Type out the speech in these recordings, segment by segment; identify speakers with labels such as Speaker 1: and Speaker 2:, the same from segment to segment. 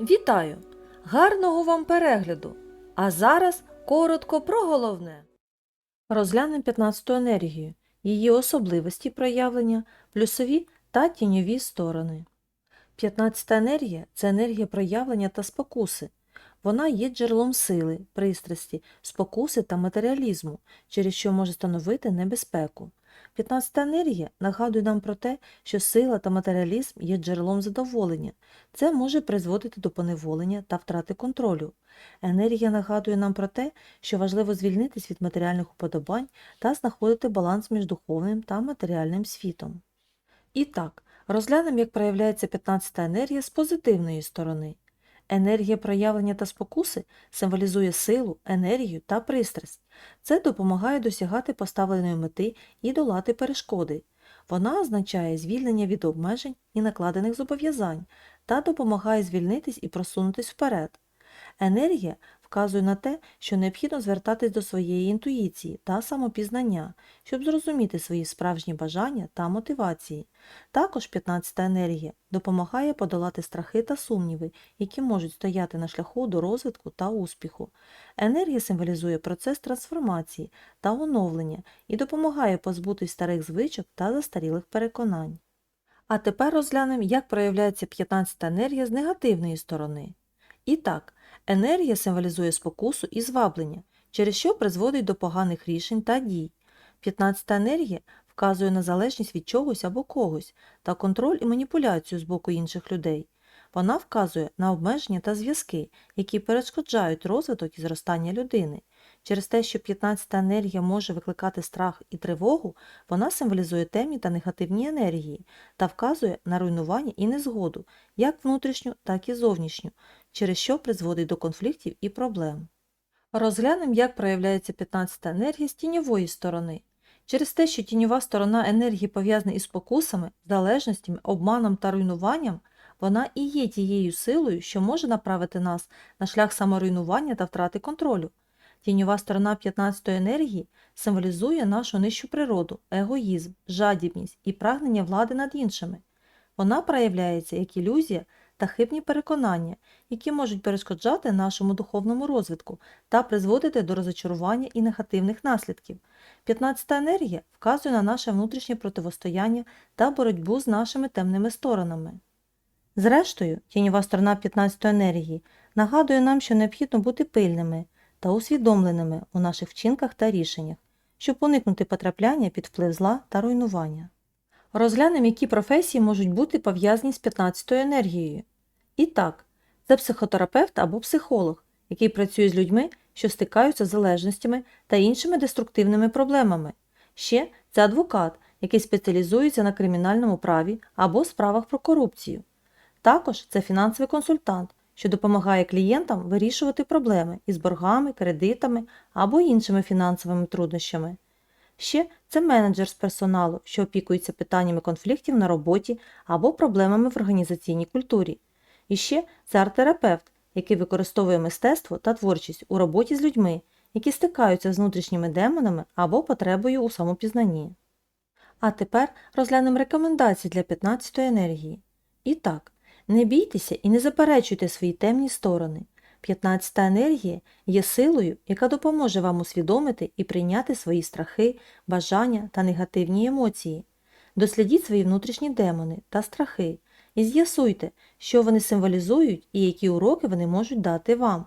Speaker 1: Вітаю! Гарного вам перегляду! А зараз коротко про головне. Розглянемо 15-ту енергію, її особливості проявлення, плюсові та тіньові сторони. 15-та енергія це енергія проявлення та спокуси. Вона є джерелом сили, пристрасті, спокуси та матеріалізму, через що може становити небезпеку. 15-та енергія нагадує нам про те, що сила та матеріалізм є джерелом задоволення. Це може призводити до поневолення та втрати контролю. Енергія нагадує нам про те, що важливо звільнитись від матеріальних уподобань та знаходити баланс між духовним та матеріальним світом. І так, розглянемо, як проявляється 15-та енергія з позитивної сторони. Енергія проявлення та спокуси символізує силу, енергію та пристрасть. Це допомагає досягати поставленої мети і долати перешкоди. Вона означає звільнення від обмежень і накладених зобов'язань та допомагає звільнитись і просунутись вперед. Енергія вказує на те, що необхідно звертатись до своєї інтуїції та самопізнання, щоб зрозуміти свої справжні бажання та мотивації. Також 15-та енергія допомагає подолати страхи та сумніви, які можуть стояти на шляху до розвитку та успіху. Енергія символізує процес трансформації та оновлення і допомагає позбутись старих звичок та застарілих переконань. А тепер розглянемо, як проявляється 15-та енергія з негативної сторони. І так, енергія символізує спокусу і зваблення, через що призводить до поганих рішень та дій. 15-та енергія вказує на залежність від чогось або когось та контроль і маніпуляцію з боку інших людей. Вона вказує на обмеження та зв'язки, які перешкоджають розвиток і зростання людини. Через те, що 15-та енергія може викликати страх і тривогу, вона символізує темні та негативні енергії та вказує на руйнування і незгоду, як внутрішню, так і зовнішню, через що призводить до конфліктів і проблем. Розглянемо, як проявляється 15-та енергія з тіньової сторони. Через те, що тіньова сторона енергії пов'язана із спокусами, залежностями, обманом та руйнуванням, вона і є тією силою, що може направити нас на шлях саморуйнування та втрати контролю. Тіньова сторона 15-ї енергії символізує нашу нижчу природу, егоїзм, жадібність і прагнення влади над іншими. Вона проявляється як ілюзія та хибні переконання, які можуть перешкоджати нашому духовному розвитку та призводити до розочарування і негативних наслідків. 15-та енергія вказує на наше внутрішнє противостояння та боротьбу з нашими темними сторонами. Зрештою, тіньова сторона 15-ї енергії нагадує нам, що необхідно бути пильними та усвідомленими у наших вчинках та рішеннях, щоб уникнути потрапляння під вплив зла та руйнування. Розглянемо, які професії можуть бути пов'язані з 15-ю енергією. І так, це психотерапевт або психолог, який працює з людьми, що стикаються з залежностями та іншими деструктивними проблемами. Ще це адвокат, який спеціалізується на кримінальному праві або справах про корупцію. Також це фінансовий консультант, що допомагає клієнтам вирішувати проблеми із боргами, кредитами або іншими фінансовими труднощами. Ще це менеджер з персоналу, що опікується питаннями конфліктів на роботі або проблемами в організаційній культурі. І ще це арт-терапевт, який використовує мистецтво та творчість у роботі з людьми, які стикаються з внутрішніми демонами або потребою у самопізнанні. А тепер розглянемо рекомендації для 15-ї енергії. І так, не бійтеся і не заперечуйте свої темні сторони. 15-та енергія є силою, яка допоможе вам усвідомити і прийняти свої страхи, бажання та негативні емоції. Дослідіть свої внутрішні демони та страхи і з'ясуйте, що вони символізують і які уроки вони можуть дати вам.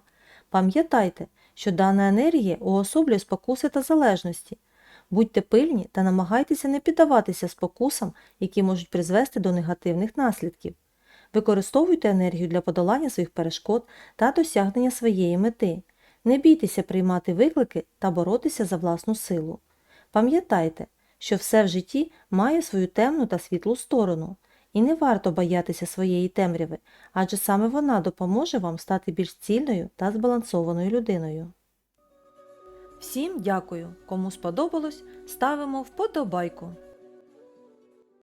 Speaker 1: Пам'ятайте, що дана енергія уособлює спокуси та залежності. Будьте пильні та намагайтеся не піддаватися спокусам, які можуть призвести до негативних наслідків. Використовуйте енергію для подолання своїх перешкод та досягнення своєї мети. Не бійтеся приймати виклики та боротися за власну силу. Пам'ятайте, що все в житті має свою темну та світлу сторону, і не варто боятися своєї темряви, адже саме вона допоможе вам стати більш цільною та збалансованою людиною. Всім дякую! Кому сподобалось, ставимо вподобайку.